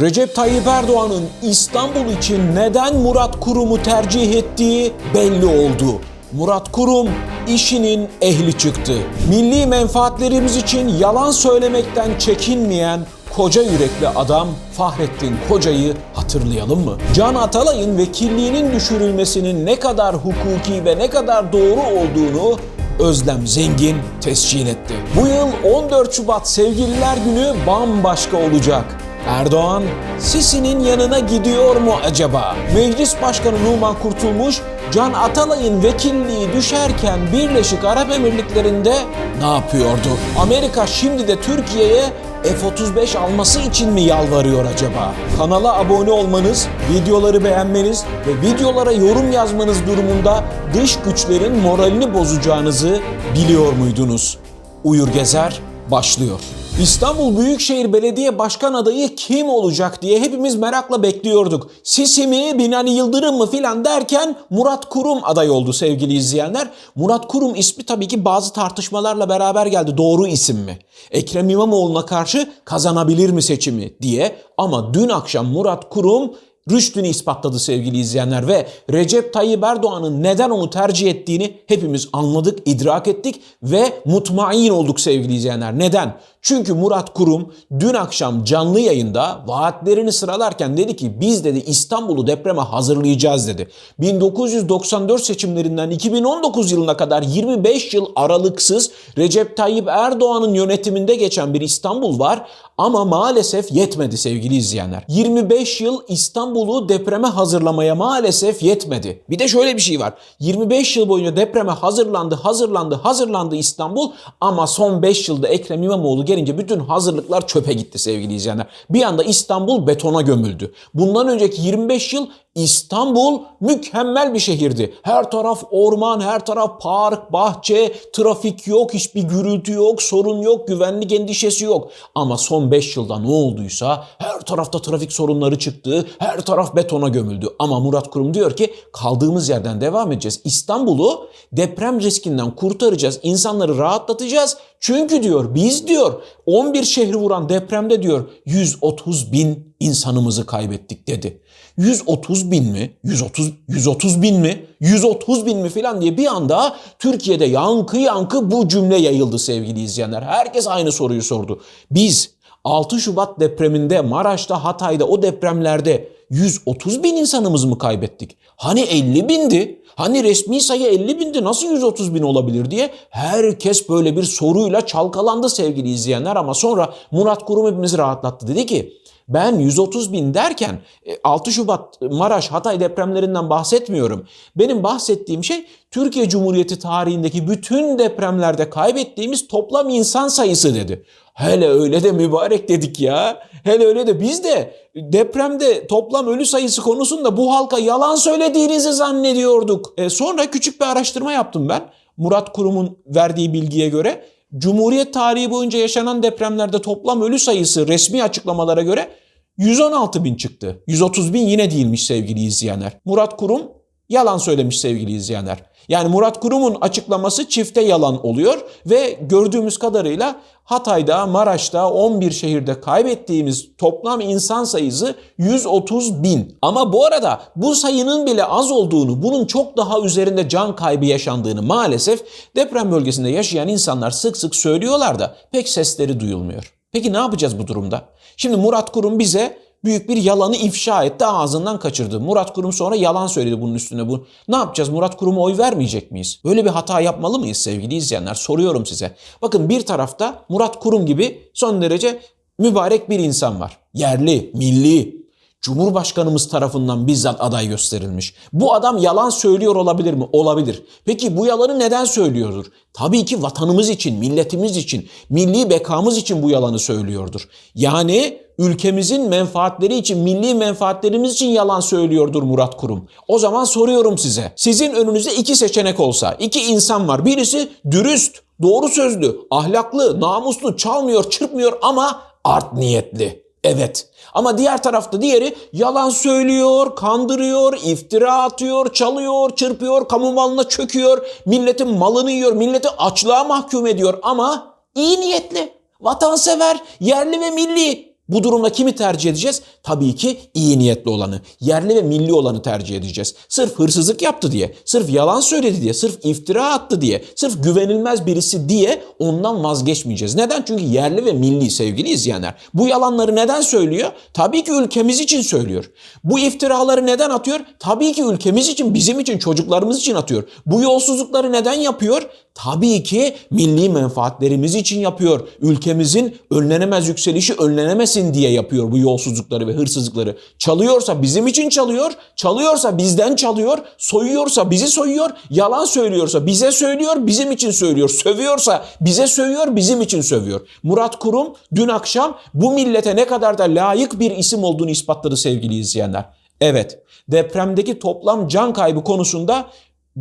Recep Tayyip Erdoğan'ın İstanbul için neden Murat Kurum'u tercih ettiği belli oldu. Murat Kurum işinin ehli çıktı. Milli menfaatlerimiz için yalan söylemekten çekinmeyen koca yürekli adam Fahrettin Koca'yı hatırlayalım mı? Can Atalay'ın vekilliğinin düşürülmesinin ne kadar hukuki ve ne kadar doğru olduğunu Özlem Zengin tescil etti. Bu yıl 14 Şubat Sevgililer Günü bambaşka olacak. Erdoğan Sisi'nin yanına gidiyor mu acaba? Meclis Başkanı Numan Kurtulmuş, Can Atalay'ın vekilliği düşerken Birleşik Arap Emirlikleri'nde ne yapıyordu? Amerika şimdi de Türkiye'ye F-35 alması için mi yalvarıyor acaba? Kanala abone olmanız, videoları beğenmeniz ve videolara yorum yazmanız durumunda dış güçlerin moralini bozacağınızı biliyor muydunuz? Uyur Gezer başlıyor. İstanbul Büyükşehir Belediye Başkan adayı kim olacak diye hepimiz merakla bekliyorduk. Sisi mi, Binali Yıldırım mı filan derken Murat Kurum aday oldu sevgili izleyenler. Murat Kurum ismi tabii ki bazı tartışmalarla beraber geldi. Doğru isim mi? Ekrem İmamoğlu'na karşı kazanabilir mi seçimi diye. Ama dün akşam Murat Kurum rüştünü ispatladı sevgili izleyenler ve Recep Tayyip Erdoğan'ın neden onu tercih ettiğini hepimiz anladık, idrak ettik ve mutmain olduk sevgili izleyenler. Neden? Çünkü Murat Kurum dün akşam canlı yayında vaatlerini sıralarken dedi ki biz dedi İstanbul'u depreme hazırlayacağız dedi. 1994 seçimlerinden 2019 yılına kadar 25 yıl aralıksız Recep Tayyip Erdoğan'ın yönetiminde geçen bir İstanbul var ama maalesef yetmedi sevgili izleyenler. 25 yıl İstanbul'u depreme hazırlamaya maalesef yetmedi. Bir de şöyle bir şey var. 25 yıl boyunca depreme hazırlandı, hazırlandı, hazırlandı İstanbul ama son 5 yılda Ekrem İmamoğlu gelince bütün hazırlıklar çöpe gitti sevgili izleyenler. Bir anda İstanbul betona gömüldü. Bundan önceki 25 yıl İstanbul mükemmel bir şehirdi. Her taraf orman, her taraf park, bahçe, trafik yok, hiçbir gürültü yok, sorun yok, güvenlik endişesi yok. Ama son 5 yılda ne olduysa her tarafta trafik sorunları çıktı, her taraf betona gömüldü. Ama Murat Kurum diyor ki kaldığımız yerden devam edeceğiz. İstanbul'u deprem riskinden kurtaracağız, insanları rahatlatacağız. Çünkü diyor biz diyor 11 şehri vuran depremde diyor 130 bin insanımızı kaybettik dedi. 130 bin mi? 130 130 bin mi? 130 bin mi filan diye bir anda Türkiye'de yankı yankı bu cümle yayıldı sevgili izleyenler. Herkes aynı soruyu sordu. Biz 6 Şubat depreminde Maraş'ta Hatay'da o depremlerde 130 bin insanımız mı kaybettik? Hani 50 bindi? Hani resmi sayı 50 bindi nasıl 130 bin olabilir diye herkes böyle bir soruyla çalkalandı sevgili izleyenler ama sonra Murat Kurum hepimizi rahatlattı. Dedi ki ben 130 bin derken 6 Şubat Maraş Hatay depremlerinden bahsetmiyorum. Benim bahsettiğim şey Türkiye Cumhuriyeti tarihindeki bütün depremlerde kaybettiğimiz toplam insan sayısı dedi. Hele öyle de mübarek dedik ya. Hele öyle de biz de depremde toplam ölü sayısı konusunda bu halka yalan söylediğinizi zannediyorduk. E sonra küçük bir araştırma yaptım ben. Murat Kurum'un verdiği bilgiye göre Cumhuriyet tarihi boyunca yaşanan depremlerde toplam ölü sayısı resmi açıklamalara göre 116 bin çıktı. 130 bin yine değilmiş sevgili izleyenler. Murat Kurum yalan söylemiş sevgili izleyenler. Yani Murat Kurum'un açıklaması çifte yalan oluyor ve gördüğümüz kadarıyla Hatay'da, Maraş'ta 11 şehirde kaybettiğimiz toplam insan sayısı 130 bin. Ama bu arada bu sayının bile az olduğunu, bunun çok daha üzerinde can kaybı yaşandığını maalesef deprem bölgesinde yaşayan insanlar sık sık söylüyorlar da pek sesleri duyulmuyor. Peki ne yapacağız bu durumda? Şimdi Murat Kurum bize büyük bir yalanı ifşa etti, ağzından kaçırdı. Murat Kurum sonra yalan söyledi bunun üstüne. Bu ne yapacağız? Murat Kurum'a oy vermeyecek miyiz? Böyle bir hata yapmalı mıyız sevgili izleyenler? Soruyorum size. Bakın bir tarafta Murat Kurum gibi son derece mübarek bir insan var. Yerli, milli, Cumhurbaşkanımız tarafından bizzat aday gösterilmiş. Bu adam yalan söylüyor olabilir mi? Olabilir. Peki bu yalanı neden söylüyordur? Tabii ki vatanımız için, milletimiz için, milli bekamız için bu yalanı söylüyordur. Yani ülkemizin menfaatleri için, milli menfaatlerimiz için yalan söylüyordur Murat Kurum. O zaman soruyorum size. Sizin önünüzde iki seçenek olsa, iki insan var. Birisi dürüst, doğru sözlü, ahlaklı, namuslu, çalmıyor, çırpmıyor ama art niyetli. Evet. Ama diğer tarafta diğeri yalan söylüyor, kandırıyor, iftira atıyor, çalıyor, çırpıyor, kamu malına çöküyor, milletin malını yiyor, milleti açlığa mahkum ediyor ama iyi niyetli, vatansever, yerli ve milli. Bu durumda kimi tercih edeceğiz? Tabii ki iyi niyetli olanı, yerli ve milli olanı tercih edeceğiz. Sırf hırsızlık yaptı diye, sırf yalan söyledi diye, sırf iftira attı diye, sırf güvenilmez birisi diye ondan vazgeçmeyeceğiz. Neden? Çünkü yerli ve milli sevgili izleyenler. Bu yalanları neden söylüyor? Tabii ki ülkemiz için söylüyor. Bu iftiraları neden atıyor? Tabii ki ülkemiz için, bizim için, çocuklarımız için atıyor. Bu yolsuzlukları neden yapıyor? Tabii ki milli menfaatlerimiz için yapıyor. Ülkemizin önlenemez yükselişi önlenemesin diye yapıyor bu yolsuzlukları ve hırsızlıkları. Çalıyorsa bizim için çalıyor, çalıyorsa bizden çalıyor, soyuyorsa bizi soyuyor, yalan söylüyorsa bize söylüyor, bizim için söylüyor. Sövüyorsa bize sövüyor, bizim için sövüyor. Murat Kurum dün akşam bu millete ne kadar da layık bir isim olduğunu ispatladı sevgili izleyenler. Evet, depremdeki toplam can kaybı konusunda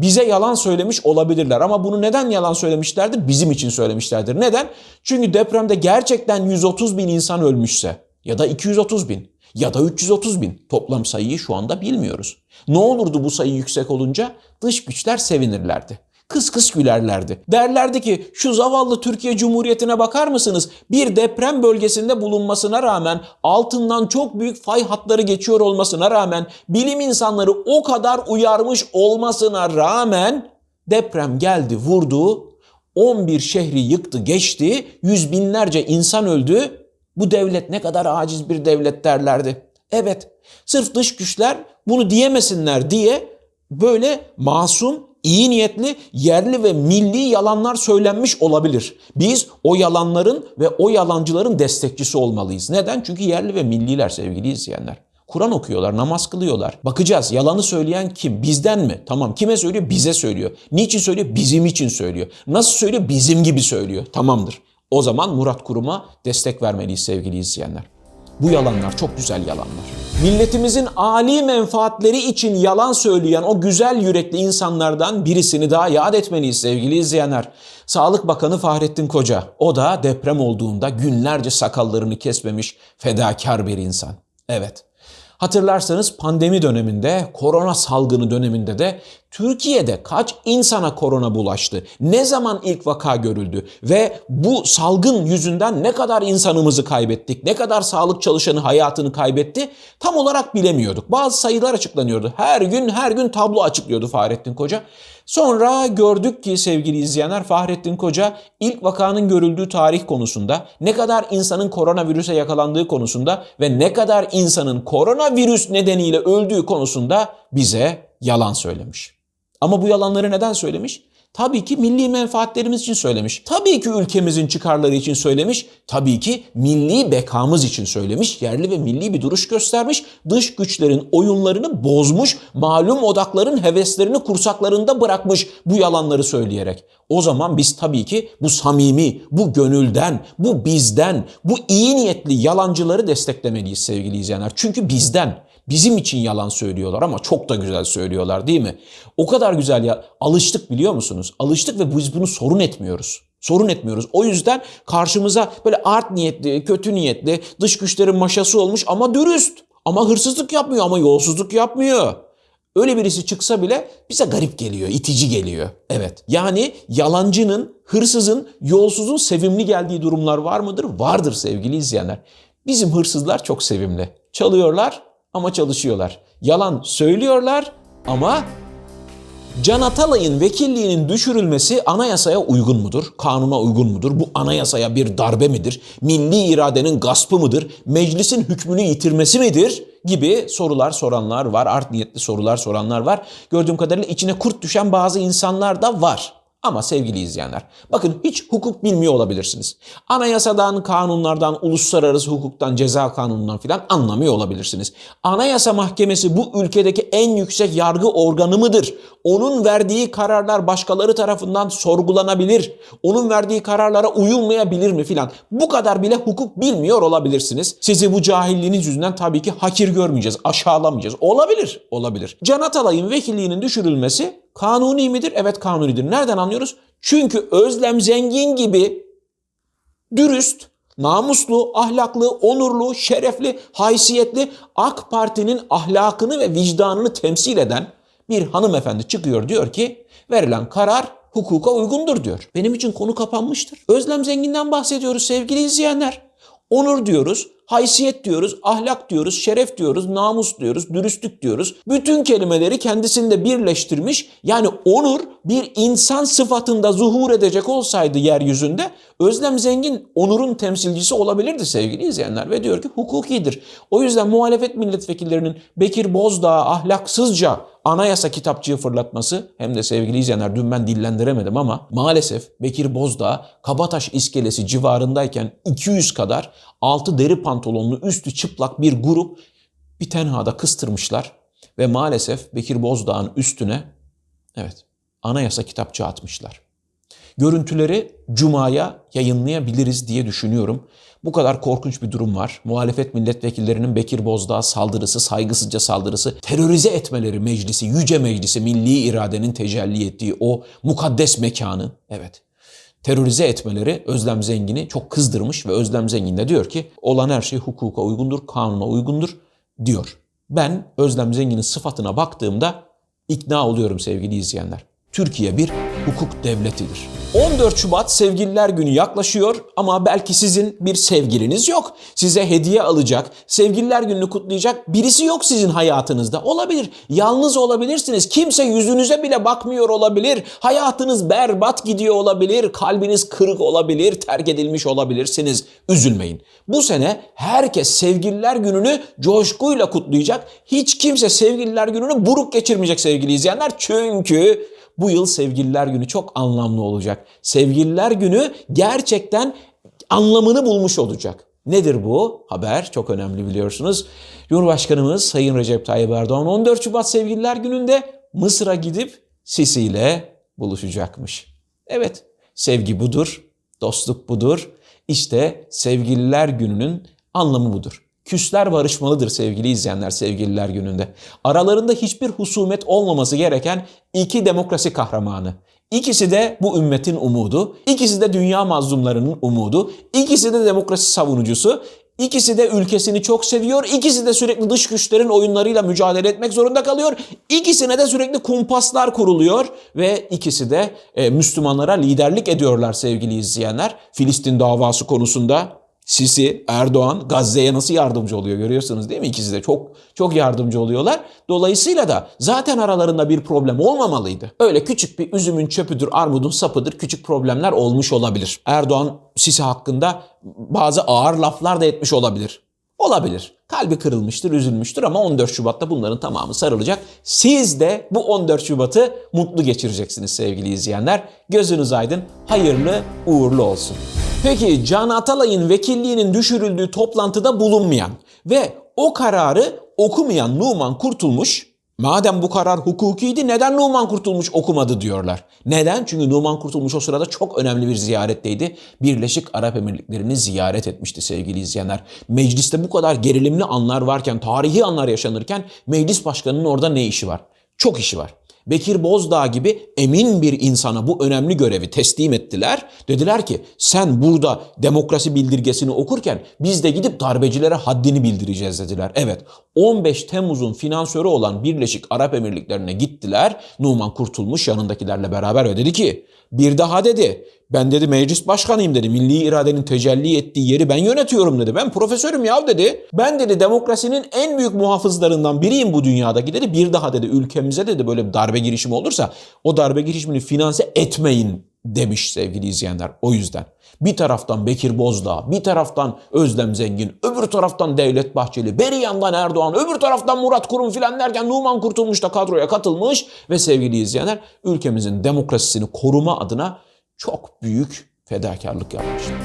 bize yalan söylemiş olabilirler. Ama bunu neden yalan söylemişlerdir? Bizim için söylemişlerdir. Neden? Çünkü depremde gerçekten 130 bin insan ölmüşse ya da 230 bin ya da 330 bin toplam sayıyı şu anda bilmiyoruz. Ne olurdu bu sayı yüksek olunca? Dış güçler sevinirlerdi. Kıs kıs gülerlerdi. Derlerdi ki şu zavallı Türkiye Cumhuriyeti'ne bakar mısınız? Bir deprem bölgesinde bulunmasına rağmen altından çok büyük fay hatları geçiyor olmasına rağmen bilim insanları o kadar uyarmış olmasına rağmen deprem geldi vurdu 11 şehri yıktı geçti yüz binlerce insan öldü. Bu devlet ne kadar aciz bir devlet derlerdi. Evet sırf dış güçler bunu diyemesinler diye böyle masum iyi niyetli, yerli ve milli yalanlar söylenmiş olabilir. Biz o yalanların ve o yalancıların destekçisi olmalıyız. Neden? Çünkü yerli ve milliler sevgili izleyenler. Kur'an okuyorlar, namaz kılıyorlar. Bakacağız yalanı söyleyen kim? Bizden mi? Tamam kime söylüyor? Bize söylüyor. Niçin söylüyor? Bizim için söylüyor. Nasıl söylüyor? Bizim gibi söylüyor. Tamamdır. O zaman Murat Kurum'a destek vermeliyiz sevgili izleyenler. Bu yalanlar çok güzel yalanlar. Milletimizin âli menfaatleri için yalan söyleyen o güzel yürekli insanlardan birisini daha yad etmeliyiz sevgili izleyenler. Sağlık Bakanı Fahrettin Koca. O da deprem olduğunda günlerce sakallarını kesmemiş fedakar bir insan. Evet. Hatırlarsanız pandemi döneminde, korona salgını döneminde de Türkiye'de kaç insana korona bulaştı? Ne zaman ilk vaka görüldü? Ve bu salgın yüzünden ne kadar insanımızı kaybettik? Ne kadar sağlık çalışanı hayatını kaybetti? Tam olarak bilemiyorduk. Bazı sayılar açıklanıyordu. Her gün her gün tablo açıklıyordu Fahrettin Koca. Sonra gördük ki sevgili izleyenler Fahrettin Koca ilk vakanın görüldüğü tarih konusunda ne kadar insanın koronavirüse yakalandığı konusunda ve ne kadar insanın koronavirüs nedeniyle öldüğü konusunda bize yalan söylemiş. Ama bu yalanları neden söylemiş? Tabii ki milli menfaatlerimiz için söylemiş. Tabii ki ülkemizin çıkarları için söylemiş. Tabii ki milli bekamız için söylemiş. Yerli ve milli bir duruş göstermiş. Dış güçlerin oyunlarını bozmuş. Malum odakların heveslerini kursaklarında bırakmış bu yalanları söyleyerek. O zaman biz tabii ki bu samimi, bu gönülden, bu bizden, bu iyi niyetli yalancıları desteklemeliyiz sevgili izleyenler. Çünkü bizden, Bizim için yalan söylüyorlar ama çok da güzel söylüyorlar değil mi? O kadar güzel ya alıştık biliyor musunuz? Alıştık ve biz bunu sorun etmiyoruz. Sorun etmiyoruz. O yüzden karşımıza böyle art niyetli, kötü niyetli, dış güçlerin maşası olmuş ama dürüst. Ama hırsızlık yapmıyor ama yolsuzluk yapmıyor. Öyle birisi çıksa bile bize garip geliyor, itici geliyor. Evet. Yani yalancının, hırsızın, yolsuzun sevimli geldiği durumlar var mıdır? Vardır sevgili izleyenler. Bizim hırsızlar çok sevimli. Çalıyorlar, ama çalışıyorlar. Yalan söylüyorlar ama Can Atalay'ın vekilliğinin düşürülmesi anayasaya uygun mudur? Kanuna uygun mudur? Bu anayasaya bir darbe midir? Milli iradenin gaspı mıdır? Meclisin hükmünü yitirmesi midir? Gibi sorular soranlar var. Art niyetli sorular soranlar var. Gördüğüm kadarıyla içine kurt düşen bazı insanlar da var. Ama sevgili izleyenler, bakın hiç hukuk bilmiyor olabilirsiniz. Anayasadan, kanunlardan, uluslararası hukuktan, ceza kanunundan filan anlamıyor olabilirsiniz. Anayasa Mahkemesi bu ülkedeki en yüksek yargı organı mıdır? Onun verdiği kararlar başkaları tarafından sorgulanabilir. Onun verdiği kararlara uyulmayabilir mi filan. Bu kadar bile hukuk bilmiyor olabilirsiniz. Sizi bu cahilliğiniz yüzünden tabii ki hakir görmeyeceğiz, aşağılamayacağız. Olabilir, olabilir. Can Atalay'ın vekilliğinin düşürülmesi Kanuni midir? Evet kanunidir. Nereden anlıyoruz? Çünkü Özlem Zengin gibi dürüst, namuslu, ahlaklı, onurlu, şerefli, haysiyetli AK Parti'nin ahlakını ve vicdanını temsil eden bir hanımefendi çıkıyor diyor ki verilen karar hukuka uygundur diyor. Benim için konu kapanmıştır. Özlem Zengin'den bahsediyoruz sevgili izleyenler. Onur diyoruz, haysiyet diyoruz, ahlak diyoruz, şeref diyoruz, namus diyoruz, dürüstlük diyoruz. Bütün kelimeleri kendisinde birleştirmiş. Yani onur bir insan sıfatında zuhur edecek olsaydı yeryüzünde Özlem Zengin onurun temsilcisi olabilirdi sevgili izleyenler ve diyor ki hukukidir. O yüzden muhalefet milletvekillerinin Bekir Bozdağ ahlaksızca anayasa kitapçığı fırlatması hem de sevgili izleyenler dün ben dillendiremedim ama maalesef Bekir Bozdağ Kabataş iskelesi civarındayken 200 kadar altı deri pantolonlu üstü çıplak bir grup bir tenhada kıstırmışlar ve maalesef Bekir Bozdağ'ın üstüne evet anayasa kitapçığı atmışlar. Görüntüleri Cuma'ya yayınlayabiliriz diye düşünüyorum. Bu kadar korkunç bir durum var. Muhalefet milletvekillerinin Bekir Bozdağ saldırısı, saygısızca saldırısı, terörize etmeleri meclisi, yüce meclisi, milli iradenin tecelli ettiği o mukaddes mekanı, evet, terörize etmeleri Özlem Zengin'i çok kızdırmış ve Özlem Zengin de diyor ki olan her şey hukuka uygundur, kanuna uygundur diyor. Ben Özlem Zengin'in sıfatına baktığımda ikna oluyorum sevgili izleyenler. Türkiye bir hukuk devletidir. 14 Şubat Sevgililer Günü yaklaşıyor ama belki sizin bir sevgiliniz yok. Size hediye alacak, Sevgililer Günü'nü kutlayacak birisi yok sizin hayatınızda. Olabilir. Yalnız olabilirsiniz. Kimse yüzünüze bile bakmıyor olabilir. Hayatınız berbat gidiyor olabilir. Kalbiniz kırık olabilir. Terk edilmiş olabilirsiniz. Üzülmeyin. Bu sene herkes Sevgililer Günü'nü coşkuyla kutlayacak. Hiç kimse Sevgililer Günü'nü buruk geçirmeyecek sevgili izleyenler. Çünkü bu yıl Sevgililer Günü çok anlamlı olacak. Sevgililer Günü gerçekten anlamını bulmuş olacak. Nedir bu haber? Çok önemli biliyorsunuz. Cumhurbaşkanımız Sayın Recep Tayyip Erdoğan 14 Şubat Sevgililer Günü'nde Mısır'a gidip Sisi ile buluşacakmış. Evet, sevgi budur, dostluk budur. İşte Sevgililer Günü'nün anlamı budur. Küsler barışmalıdır sevgili izleyenler sevgililer gününde. Aralarında hiçbir husumet olmaması gereken iki demokrasi kahramanı. İkisi de bu ümmetin umudu, ikisi de dünya mazlumlarının umudu, ikisi de demokrasi savunucusu, ikisi de ülkesini çok seviyor, ikisi de sürekli dış güçlerin oyunlarıyla mücadele etmek zorunda kalıyor, ikisine de sürekli kumpaslar kuruluyor ve ikisi de e, Müslümanlara liderlik ediyorlar sevgili izleyenler. Filistin davası konusunda Sisi, Erdoğan Gazze'ye nasıl yardımcı oluyor görüyorsunuz değil mi? İkisi de çok çok yardımcı oluyorlar. Dolayısıyla da zaten aralarında bir problem olmamalıydı. Öyle küçük bir üzümün çöpüdür, armudun sapıdır küçük problemler olmuş olabilir. Erdoğan Sisi hakkında bazı ağır laflar da etmiş olabilir. Olabilir. Kalbi kırılmıştır, üzülmüştür ama 14 Şubat'ta bunların tamamı sarılacak. Siz de bu 14 Şubat'ı mutlu geçireceksiniz sevgili izleyenler. Gözünüz aydın, hayırlı, uğurlu olsun. Peki Can Atalay'ın vekilliğinin düşürüldüğü toplantıda bulunmayan ve o kararı okumayan Numan Kurtulmuş Madem bu karar hukukiydi neden Numan Kurtulmuş okumadı diyorlar. Neden? Çünkü Numan Kurtulmuş o sırada çok önemli bir ziyaretteydi. Birleşik Arap Emirlikleri'ni ziyaret etmişti sevgili izleyenler. Mecliste bu kadar gerilimli anlar varken, tarihi anlar yaşanırken meclis başkanının orada ne işi var? Çok işi var. Bekir Bozdağ gibi emin bir insana bu önemli görevi teslim ettiler. Dediler ki sen burada demokrasi bildirgesini okurken biz de gidip darbecilere haddini bildireceğiz dediler. Evet 15 Temmuz'un finansörü olan Birleşik Arap Emirlikleri'ne gittiler. Numan Kurtulmuş yanındakilerle beraber ve dedi ki bir daha dedi ben dedi meclis başkanıyım dedi. Milli iradenin tecelli ettiği yeri ben yönetiyorum dedi. Ben profesörüm ya dedi. Ben dedi demokrasinin en büyük muhafızlarından biriyim bu dünyadaki dedi. Bir daha dedi ülkemize dedi böyle bir darbe girişimi olursa o darbe girişimini finanse etmeyin demiş sevgili izleyenler. O yüzden bir taraftan Bekir Bozdağ, bir taraftan Özlem Zengin, öbür taraftan Devlet Bahçeli, beri yandan Erdoğan, öbür taraftan Murat Kurum filan derken Numan Kurtulmuş da kadroya katılmış ve sevgili izleyenler ülkemizin demokrasisini koruma adına çok büyük fedakarlık yapmışlar.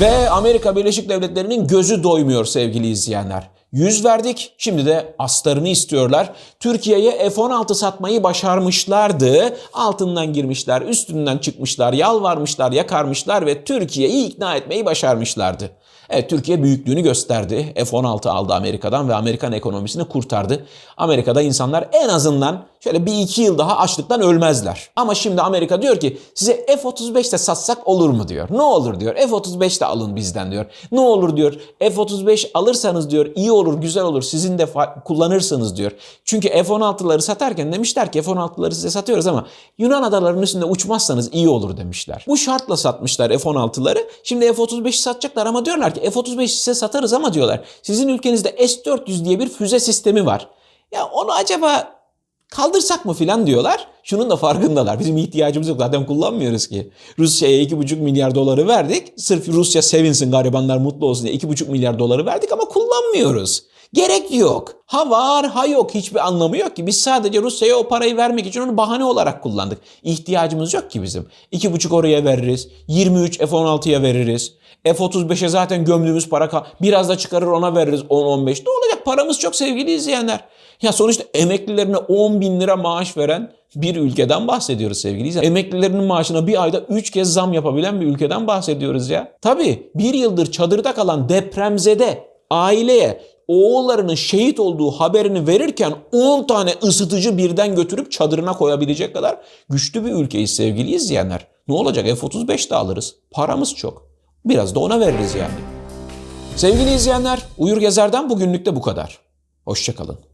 Ve Amerika Birleşik Devletleri'nin gözü doymuyor sevgili izleyenler. Yüz verdik, şimdi de astarını istiyorlar. Türkiye'ye F-16 satmayı başarmışlardı. Altından girmişler, üstünden çıkmışlar, yalvarmışlar, yakarmışlar ve Türkiye'yi ikna etmeyi başarmışlardı. Evet Türkiye büyüklüğünü gösterdi. F-16 aldı Amerika'dan ve Amerikan ekonomisini kurtardı. Amerika'da insanlar en azından şöyle bir iki yıl daha açlıktan ölmezler. Ama şimdi Amerika diyor ki size F-35 de satsak olur mu diyor. Ne olur diyor F-35 de alın bizden diyor. Ne olur diyor F-35 alırsanız diyor iyi olur güzel olur sizin de kullanırsınız diyor. Çünkü F-16'ları satarken demişler ki F-16'ları size satıyoruz ama Yunan adalarının üstünde uçmazsanız iyi olur demişler. Bu şartla satmışlar F-16'ları. Şimdi F-35'i satacaklar ama diyorlar ki F-35'i size satarız ama diyorlar sizin ülkenizde S-400 diye bir füze sistemi var. Ya onu acaba kaldırsak mı filan diyorlar. Şunun da farkındalar. Bizim ihtiyacımız yok. Zaten kullanmıyoruz ki. Rusya'ya 2,5 milyar doları verdik. Sırf Rusya sevinsin garibanlar mutlu olsun diye 2,5 milyar doları verdik ama kullanmıyoruz. Gerek yok. Ha var ha yok hiçbir anlamı yok ki. Biz sadece Rusya'ya o parayı vermek için onu bahane olarak kullandık. İhtiyacımız yok ki bizim. 2,5 oraya veririz. 23 F-16'ya veririz. F-35'e zaten gömdüğümüz para biraz da çıkarır ona veririz 10-15. Ne olacak paramız çok sevgili izleyenler. Ya sonuçta emeklilerine 10 bin lira maaş veren bir ülkeden bahsediyoruz sevgili izleyenler. Emeklilerinin maaşına bir ayda 3 kez zam yapabilen bir ülkeden bahsediyoruz ya. Tabii bir yıldır çadırda kalan depremzede aileye oğullarının şehit olduğu haberini verirken 10 tane ısıtıcı birden götürüp çadırına koyabilecek kadar güçlü bir ülkeyiz sevgili izleyenler. Ne olacak F-35 de alırız. Paramız çok. Biraz da ona veririz yani. Sevgili izleyenler, Uyur Gezer'den bugünlük de bu kadar. Hoşçakalın.